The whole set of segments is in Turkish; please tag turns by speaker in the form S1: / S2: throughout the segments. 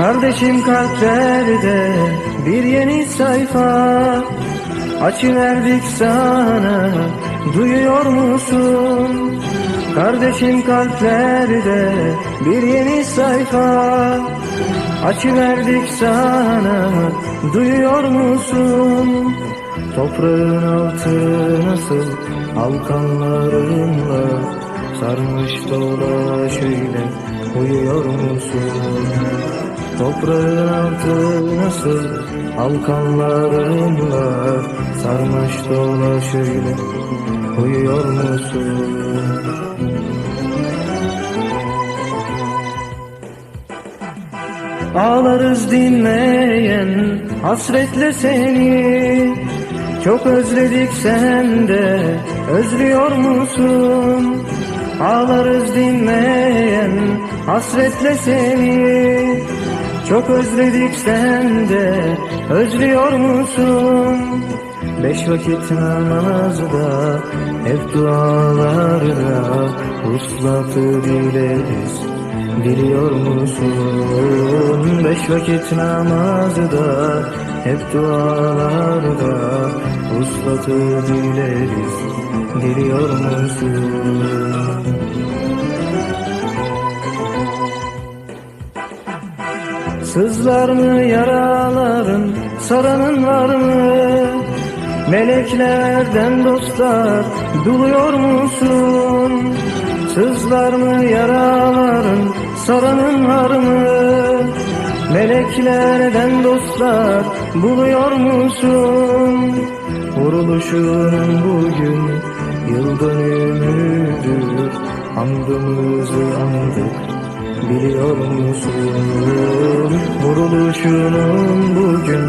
S1: Kardeşim kalplerde bir yeni sayfa Açıverdik sana duyuyor musun? Kardeşim kalplerde bir yeni sayfa Açıverdik sana duyuyor musun? Toprağın altı nasıl halkanlarınla Sarmış dola şöyle uyuyor musun? Toprağın altı nasıl halkanlarınla Sarmış dola şöyle uyuyor musun? Ağlarız dinleyen hasretle seni Çok özledik sen de özlüyor musun? Ağlarız dinleyen hasretle seni Çok özledik sen de özlüyor musun? Beş vakit namazda hep dualarda Uslatı dileriz Biliyor musun beş vakit namazda hep dualarda uslatı dileriz biliyor musun? Sızlar mı yaraların saranın var mı? Meleklerden dostlar duluyor musun? Sızlar mı yaraların saranın var mı? Meleklerden dostlar buluyor musun? Vuruluşunun bugün yıl dönümüdür Andımızı andık biliyor musun? Vuruluşunun bugün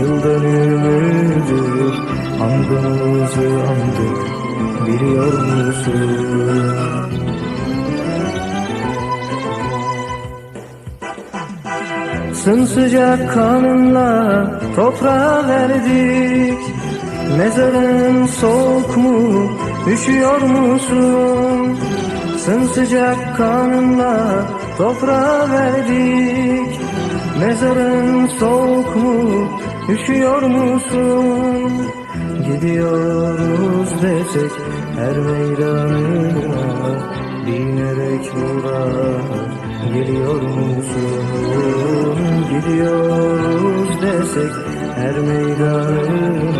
S1: yıl dönümüdür Andımızı andık biliyor musun? Sımsıcak kanınla toprağa verdik Mezarın soğuk mu, üşüyor musun? Sımsıcak kanınla toprağa verdik Mezarın soğuk mu, üşüyor musun? Gidiyoruz desek her meydanına Dinerek vura geliyor musun? Gidiyoruz desek her meydanına